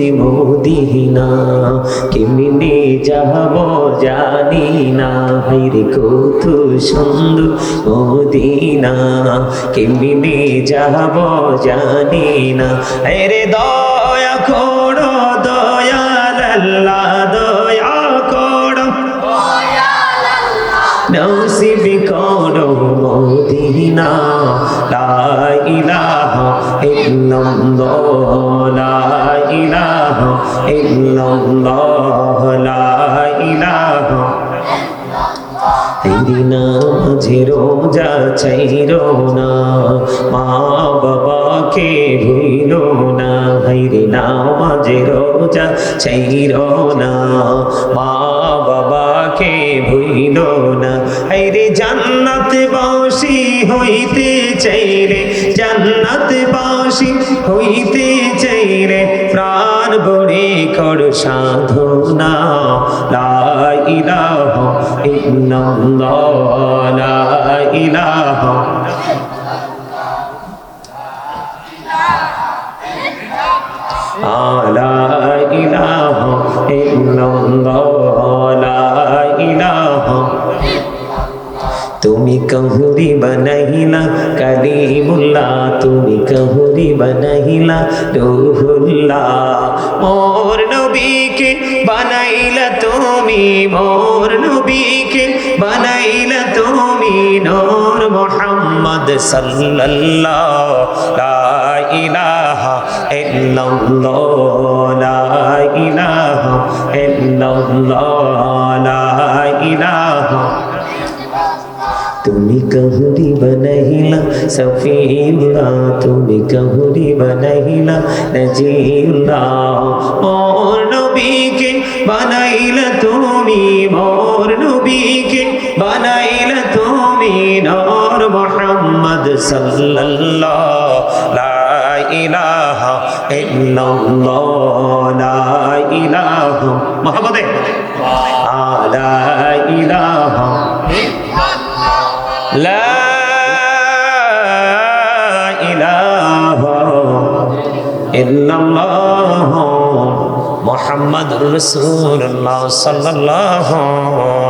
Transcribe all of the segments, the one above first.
সুন্দরী মদিনা। কেমনে যাব জানি না। হাইরে কত সুন্দর মদিনা। কেমনে যাব জানি না। আরে দয়া করো দয়াল আল্লাহ দয়া করো। নসিব করো। মদিনা লা ইলাহা ইল্লাল্লাহ, লা ইলাহা ইল্লাল্লাহ, লা ইলাহা তেরি নামাজে রোজা চাইরো না, মা বাবাকে ভুইল না হাইরে নামাজে রোজা চাইরো না, মা বাবাকে ভুইল না। হাইরে জান্নাত বাসি হইতে চাইলে, জান্নাত বাসি হইতে চাইলে প্রাণ বড়ে কর সাধনা। লা ইলাহা ইল্লাল্লাহ, লা ইলাহা ইল্লাল্লাহ, লা ইলাহা। তুমি কহুরি বনহিলা কলিমুল্লাহ। তুমি কহুরি বনহিলা রুহুল্লাহ। মোর নবীকে বানাইলা তুমি, মোর নবীকে বানাইলা তুমি নূর মুহাম্মদ সাল্লাল্লাহ লা ইলাহা ইল্লাল্লাহ, লা ইলাহা ইল্লাল্লাহ, লা ইলাহা। তুমি কহুরি বনহিলা সফিউল্লাহ, তুমি কহুরি বনহিলা নজিউল্লাহ। মোর নবীকে বানাইলা তুমি, মোর নবীকে বানাইলা তুমি নূর মুহাম্মদ সাল্লাল্লাহ মোহাম্মদ রসুল্লাহ লা সাল্লাল্লাহু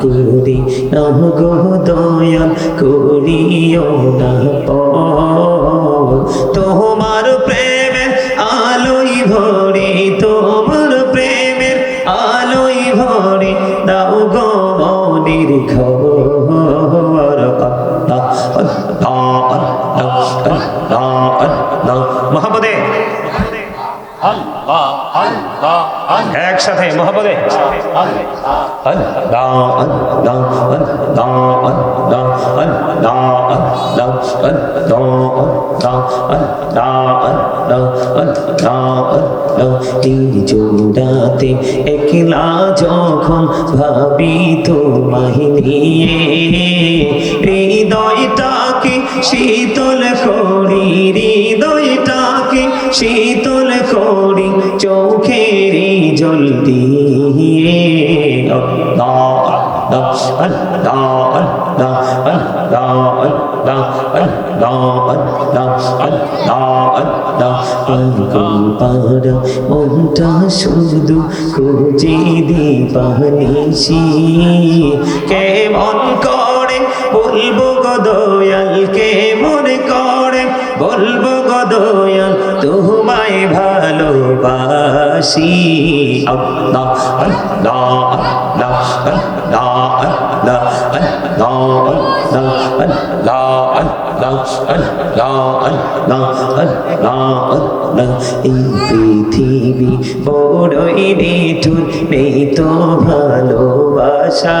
করি নাম গো দয়াল করিও না তোমার একসাথে মোহাম্মদে জোড়াতে একলা যখন ভাবি তোমায় নিয়ে হৃদয়টাকে শীতল করি হৃদয়টাকে শীতল করি, চোখের জল দিয়ে। শুধু খুঁজে দিবানিসি কেমন করে বলব গদয়াল কেমন করে বলব গদয়াল ভালোবাসি আল্লাহ আল্লাহ আল্লাহ আল্লাহ আল্লাহ আল্লাহ আল্লাহ আল্লাহ আল্লাহ আল্লাহ আল্লাহ আল্লাহ আল্লাহ এই পৃথিবী বড়ই নিঠুর নেই তো ভালোবাসা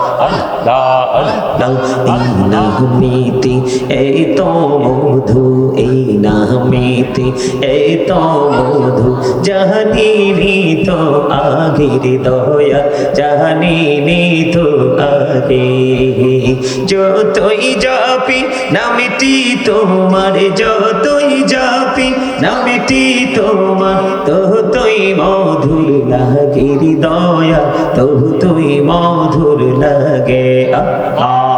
আল্লাহ এই নামেতে তো মধু, এই নামেতে এই তো মধু। জাহানি তো আগের দয়া, জাহানি তো আগে। যতই যাপি নামটি তোমার, যতই যাপি নামটি তোমার, ততই মধুর লাগে দয়া, ততই মধুর লাগে। আল্লাহ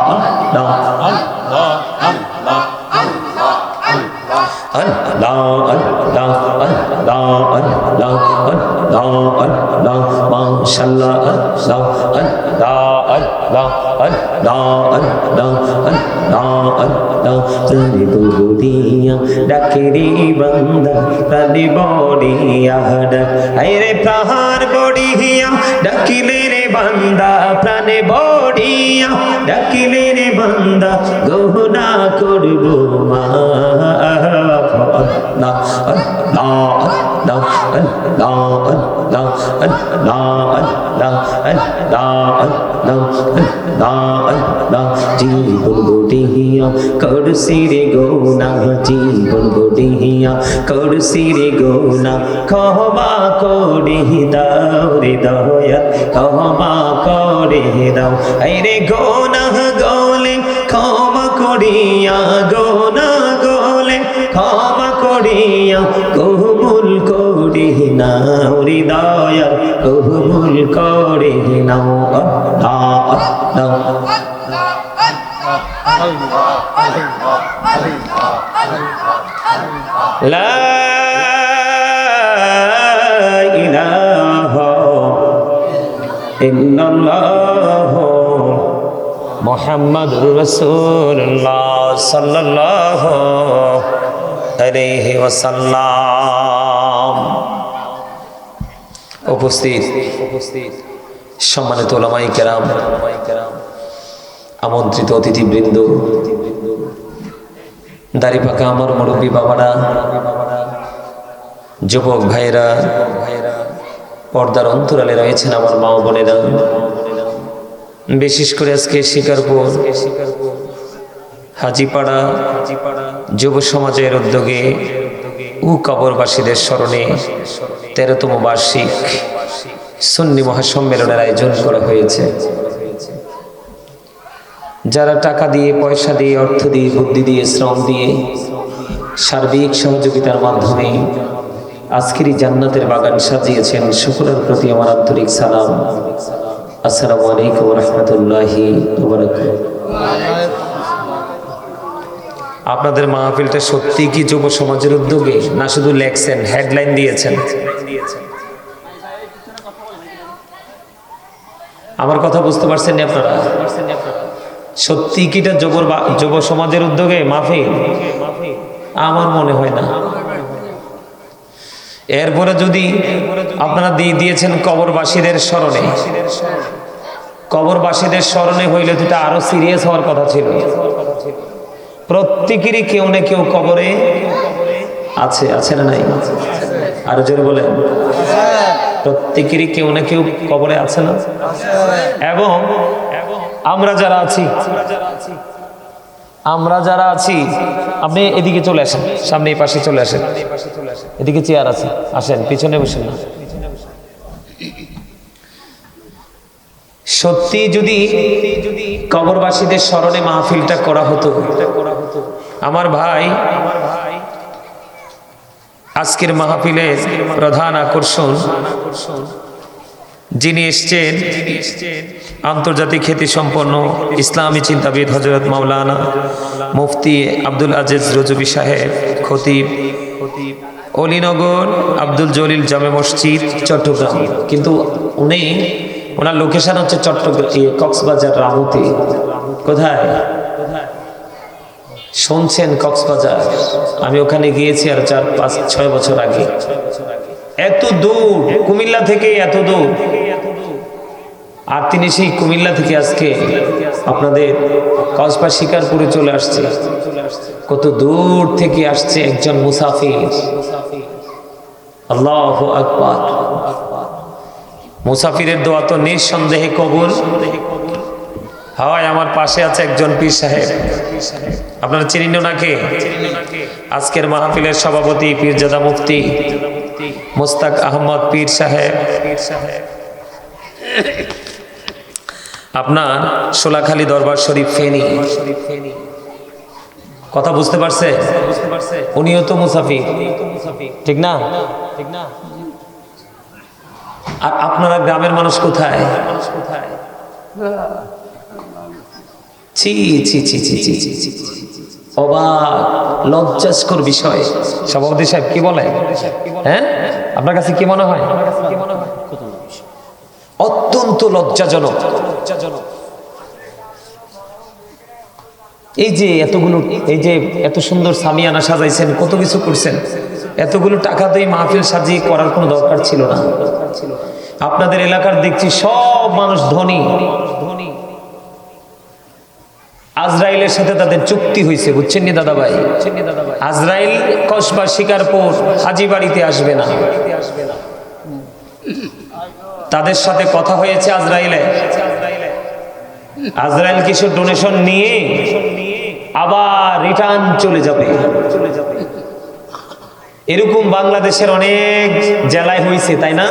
ডাকেরি বন্দা তালি বড়িয়া ডাক রে পাহাড় বড়িয়া ডাকিলে বান্দা প্রাণে বড়িয়া ডাকিলে রে বান্দা গহনা করব মা। জীবন গোটিয়া করসি রে গোনা, জীবন গোটিয়া করসি রে গোনা ক্ষমা করে দাও রে দয়া ক্ষমা করে দাও এই রে গোনা গোলে, ক্ষমা করিয়া, গোনা গোলে, ক্ষমা করিয়া, কবুল করে নাও হৃদয় কবুল করে মোহাম্মদ রসুল্লাহ সাল্লাহ আলাইহি ওয়াসাল্লাম। উপস্থিত উপস্থিত। সম্মানিত ওলামাই কেরাম, আমন্ত্রিত অতিথিবৃন্দ, দাড়ি পাকা আমার মুরব্বী বাবারা, যুবক ভাইরা পর্দার অন্তরালে রয়েছেন আমার মা বোনেরা। বিশেষ করে আজকে শিকারপুর, হাজিপাড়া যুব সমাজের উদ্যোগে উ কবরবাসীদের স্মরণে তেরোতম বার্ষিক সুন্নি মহাসম্মেলনের আয়োজন করা হয়েছে। যারা টাকা দিয়ে, পয়সা দিয়ে, অর্থ দিয়ে, বুদ্ধি দিয়ে, শ্রম দিয়ে সার্বিক সহযোগিতার মাধ্যমে আজকের এই জান্নাতের বাগান সাজিয়েছেন, সকলের প্রতি আমার আন্তরিক সালাম। আসসালামু আলাইকুম রহমতুল্লাহি আপনাদের মাহফিলটা সত্যি কি যুব সমাজের উদ্যোগে না শুধু লেখছেন হেডলাইন দিয়েছেন? আমার কথা বুঝতে পারছেন আপনারা? সত্যি কিটা যুব যুব সমাজের উদ্যোগে? মাহফিল আমার মনে হয় না। এরপরে যদি আপনারা দিয়ে দিয়েছেন কবরবাসীদের স্মরণে। কবরবাসীদের স্মরণে হইলে তো আরও সিরিয়াস হওয়ার কথা ছিল। প্রত্যেকেরই কেউ না কেউ কবরে আছে আছে না নাই? আরও জোরে বলেন। প্রত্যেকেরই কেউ না কেউ কবরে আছে না? এবং আমরা যারা আছি, আমরা যারা আছি, আপনি এদিকে চলে আসেন, সামনে এই পাশে চলে আসেন। এদিকে চেয়ার আছে, আসেন, পিছনে বসেন না। সত্যি যদি কবরবাসীদের স্মরণে মাহফিলটা করা হতো, আমার ভাই আজকের মাহফিলের প্রধান আকর্ষণ যিনি এসছেন আন্তর্জাতিক খ্যাতি সম্পন্ন ইসলামী চিন্তাবিদ হজরত মাওলানা মুফতি আব্দুল আজিজ রজবি সাহেব, খতিব অলিনগর আব্দুল জলিল জামে মসজিদ, চট্টগ্রাম। কিন্তু উনি, ওনার লোকেশন হচ্ছে চট্টগ্রাম কক্সবাজার রামুতে। কোথায়? শুনছেন কক্সবাজার? আমি ওখানে গিয়েছি আর চার, পাঁচ, ছয় বছর আগে। এত দূর, কুমিল্লা থেকে এত দূর। আর তিনি সেই কুমিল্লা থেকে আজকে আপনাদের কসবা শিকারপুরে চলে আসছে। কত দূর থেকে আসছে একজন মুসাফির। আল্লাহ আকবার। মুসাফিরের দোয়া তো নিঃসন্দেহে কবুল। হাওয়ায় আমার পাশে আছে একজন পীর সাহেব। আপনারা চিনিন ওনাকে আজকের মাহফিলের সভাপতি পীরজাদা মুফতি মোস্তাক আহমদ পীর সাহেব। আপনার সোলাখালী দরবার শরীফ ফেনি। কথা বুঝতে পারছে? উনিও তো মুসাফি ঠিক না? ঠিক না আর আপনারা গ্রামের মানুষ কোথায় মানুষ কোথায়? ছি ছি ছি ছি ছি ছি ছি। অবাক, লজ্জাস্কর বিষয়। সভাপতি সাহেব, কি বলে? হ্যাঁ? আপনার কাছে কি মনে হয়? অত্যন্ত লজ্জাজনক। এই যে এতগুলো, এই যে এত সুন্দর সামিয়ানা সাজাইছেন, কত কিছু করছেন। এতগুলো টাকা দিয়ে মাহফিল সাজিয়ে করার কোনো দরকার ছিল না। আপনাদের এলাকার দেখছি সব মানুষ ধনী। ধনী আজরাইলের সাথে তাদের চুক্তি হয়েছে বুঝছেন নি দাদা ভাই আজরাইল কসবা শিকার শিকারপুর হাজি বাড়িতে আসবে না। তাদের সাথে কথা হয়েছে আজরাইলে। আজরাইল কিছু ডোনেশন নিয়ে আবার রিটার্ন চলে যাবে। এরকম বাংলাদেশের অনেক জেলায় হয়েছে তাই না?